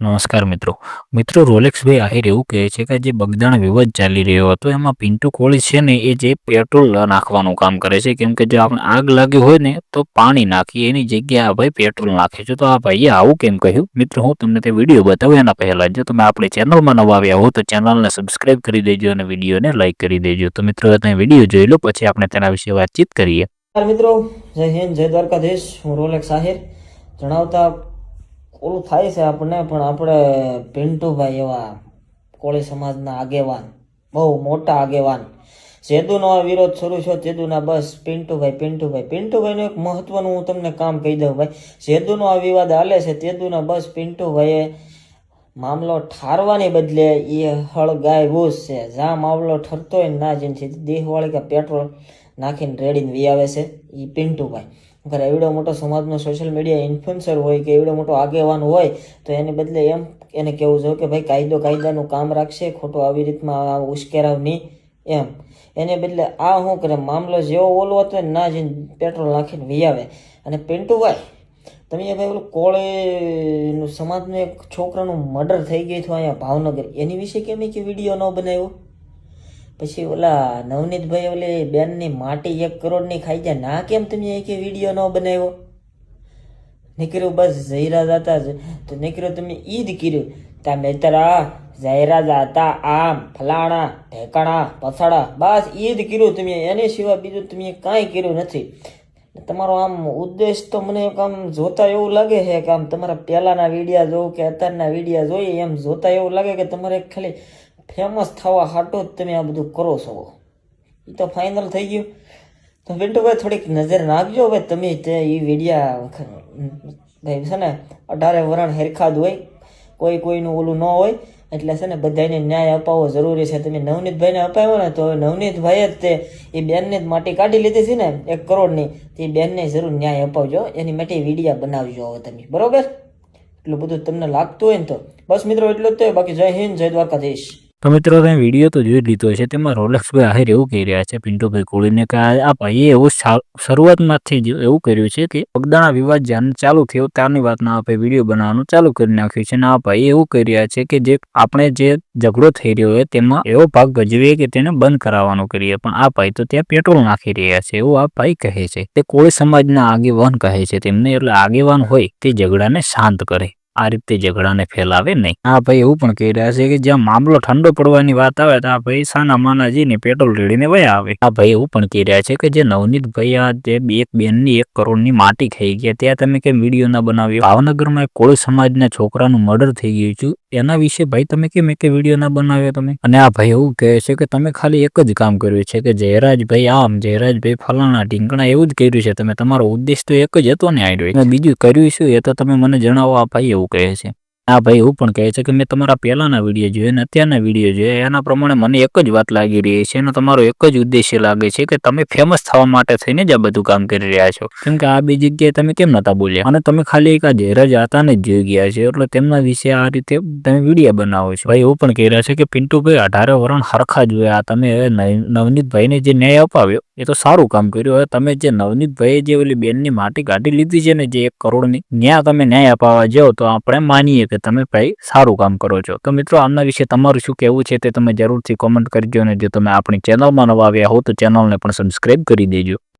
નમસ્કાર મિત્રો. મિત્રો રોલેક્સભાઈ આહિર એવું કહે છે કે જે બગદાણ વિવાદ ચાલી રહ્યો હતો, એમાં પિન્ટુ કોળી છે ને એ જે પેટ્રોલ નાખવાનું કામ કરે છે. કેમ કે જો આપણે આગ લાગી હોય ને, તો પાણી નાખીએ, એની જગ્યાએ ભાઈ પેટ્રોલ નાખે છે. તો આ ભાઈએ આવું કેમ કહ્યું? મિત્રો, હું તમને તે વીડિયો બતાવું એના પહેલાં જો. તમે આપણી ચેનલમાં નવા આવ્યા હો, તો ચેનલને સબસ્ક્રાઈબ કરી દેજો અને વિડીયોને લાઇક કરી દેજો. તો મિત્રો, તમે વીડિયો જોઈ લો, પછી આપણે તેના વિશે વાતચીત કરીએ. મિત્રો. જય હિન્દ, જય દ્વારકાધીશ. હું રોલેક્સ આહિર જણાવતા ઓલું થાય છે આપણને, પણ આપણે પિન્ટુભાઈ એવા કોળી સમાજના આગેવાન, બહુ મોટા આગેવાન. સેદુનો આ વિરોધ શરૂ છે સેદુના બસ પિન્ટુભાઈ પિન્ટુભાઈ. પિન્ટુભાઈનું એક મહત્વનું હું તમને કામ કહી દઉં ભાઈ. સેદુનો આ વિવાદ હાલે છે, તેદુના બસ પિન્ટુભાઈએ મામલો ઠારવાની બદલે એ હળગાવ્યું જ છે. જ્યાં મામલો ઠરતો હોય ના જેમ દેહવાળી કે પેટ્રોલ નાખીને રેડીને વી આવે છે એ પિન્ટુભાઈ. અગર એવડો મોટો સમાજનો સોશિયલ મીડિયા ઇન્ફ્લુએન્સર હોય કે એવડો મોટો આગેવાન હોય, તો એને બદલે એમ એને કહેવું જોઈએ કે ભાઈ કાયદો કાયદાનું કામ રાખશે, ખોટો આવી રીતમાં ઉશ્કેરાવ નહીં, એમ. એને બદલે આ શું કરે, મામલો જેવો ઓલો હતો ને જઈને પેટ્રોલ નાખીને વિયાવે અને પિન્ટુભાઈ, તમે ભાઈ ઓલું કોળેનું, સમાજનું એક છોકરાનું મર્ડર થઈ ગયું હતું અહીંયા ભાવનગર. એની વિશે કેમ કે વીડિયો ન બનાવ્યો? પછી ઓલા નવનીતભાઈ ઓલી બેનની માટી એક કરોડની ખાઈ જાય. ના, કેમ તમે એક વીડિયો ન બનાવ્યો? નીકળ્યું બસ જયરા હતા તો નીકળ્યું તમે ઈદ કર્યું. તા મેતરા જયરા જાતા, આમ, ફલાણા, ઢેકાણા, પછાડા, બસ ઈદ કર્યું તમે. એની સિવાય બીજું તમે કાંઈ કર્યું નથી. તમારો આમ ઉદ્દેશ તો મને આમ જોતા એવું લાગે છે કે આમ તમારા પહેલાના વિડીયા જોઉં કે અત્યારના વિડીયા જોઈએ એમ જોતા એવું લાગે કે તમારે ખાલી ફેમસ થવા હાટો જ તમે આ બધું કરો છો. એ તો ફાઇનલ થઈ ગયું. તો પિન્ટુભાઈ થોડીક નજર નાખજો હવે તમે તે એ વિડીયા ભાઈ છે ને, અઢારે વરણ હેરખાદ હોય, કોઈ કોઈનું ઓલું ન હોય, એટલે છે ને બધાને ન્યાય અપાવવો જરૂરી છે. તમે નવનીતભાઈને અપાવ્યો ને તો નવનીતભાઈ જ તે એ બેનને જ માટી કાઢી લીધી છે ને, એક કરોડની, તે બેનને જરૂર ન્યાય અપાવજો. એની માટે વિડીયા બનાવજો હવે તમે. બરોબર? એટલું બધું તમને લાગતું હોય ને તો. બસ મિત્રો, એટલું જ તે. બાકી જય હિન્દ, જય દ્વારકાધીશ. તો મિત્રો તમે વીડિયો તો જોઈ લીધો છે તેમાં રોલેક્સભાઈ આહિર એવું કહી રહ્યા છે, પિન્ટુભાઈ કોળીને કે આ ભાઈએ એવું શરૂઆતમાંથી જ એવું કર્યું છે કે પગદાણા વિવાદ જ્યારે ચાલુ થયો ત્યારની વાતના આ ભાઈ વીડિયો બનાવવાનું ચાલુ કરી નાખ્યું છે. અને આ ભાઈ એવું કહી રહ્યા છે કે જે આપણે જે ઝઘડો થઈ રહ્યો હોય તેમાં એવો ભાગ ભજવીએ કે તેને બંધ કરાવવાનું કરીએ. પણ આ ભાઈ તો ત્યાં પેટ્રોલ નાખી રહ્યા છે એવું આ ભાઈ કહે છે. તે કોળી સમાજના આગેવાન કહે છે તેમને. એટલે આગેવાન હોય તે ઝઘડાને શાંત કરે. આ રીતે ઝઘડાને ફેલાવે નહીં. આ ભાઈ એવું પણ કહી રહ્યા છે કે જ્યાં મામલો ઠંડો પડવાની વાત આવે તો આ ભાઈ સાના માનાજીને પેટ્રોલ રેડીને વયા આવે. આ ભાઈ એવું પણ કહી રહ્યા છે કે જે નવનીત ભાઈ આ જે એક બેનની એક કરોડની માટી ખાઈ ગયા ત્યાં તમે કેમ વીડિયો ના બનાવ્યો? ભાવનગરમાં એક કોળી સમાજના છોકરાનું મર્ડર થઈ ગયું છે. એના વિશે ભાઈ તમે કેમ એક વીડિયો ના બનાવ્યો તમે? અને આ ભાઈ એવું કહે છે કે તમે ખાલી એક જ કામ કર્યું છે કે જયરાજભાઈ આમ જયરાજભાઈ ફલાણા ઢીંકણા એવું જ કર્યું છે. તમે તમારો ઉદ્દેશ તો એક જ હતો ને આઈડો બીજું કર્યું શું એ તો તમે મને જણાવો આ ભાઈ એવું કહે છે. આ ભાઈ, એવું પણ કહે છે કે મેં તમારા પહેલાના વીડિયો જોયા અને અત્યારના વીડિયો જોયા, એના પ્રમાણે મને એક જ વાત લાગી રહી છે અને તમારો એક જ ઉદ્દેશ્ય લાગે છે કે તમે ફેમસ થવા માટે થઈને જ આ બધું કામ કરી રહ્યા છો. કેમ કે આ બી જગ્યાએ તમે કેમ નતા બોલ્યા? અને તમે ખાલી એક આ જયરાજ આતાને જ જોઈ ગયા છે, એટલે તેમના વિશે આ રીતે તમે વીડિયો બનાવો છો. ભાઈ, એવું પણ કહી રહ્યા છે કે પિન્ટુભાઈ, અઢારે વરણ હરખા જોયા તમે નવનીતભાઈને જે ન્યાય અપાવ્યો એ તો સારું કામ કર્યું. હવે તમે જે નવનીતભાઈએ જે ઓલી બેનની માટી કાઢી લીધી છે ને જે એક કરોડની ન્યાય તમે ન્યાય અપાવવા જાઓ તો આપણે માનીએ કે તમે ભાઈ સારું કામ કરો છો. તો મિત્રો, આમના વિશે તમારું શું કહેવું છે તે તમે જરૂરથી કોમેન્ટ કરજો અને જો તમે આપણી ચેનલમાં નવા આવ્યા હો તો ચેનલને પણ સબસ્ક્રાઈબ કરી દેજો.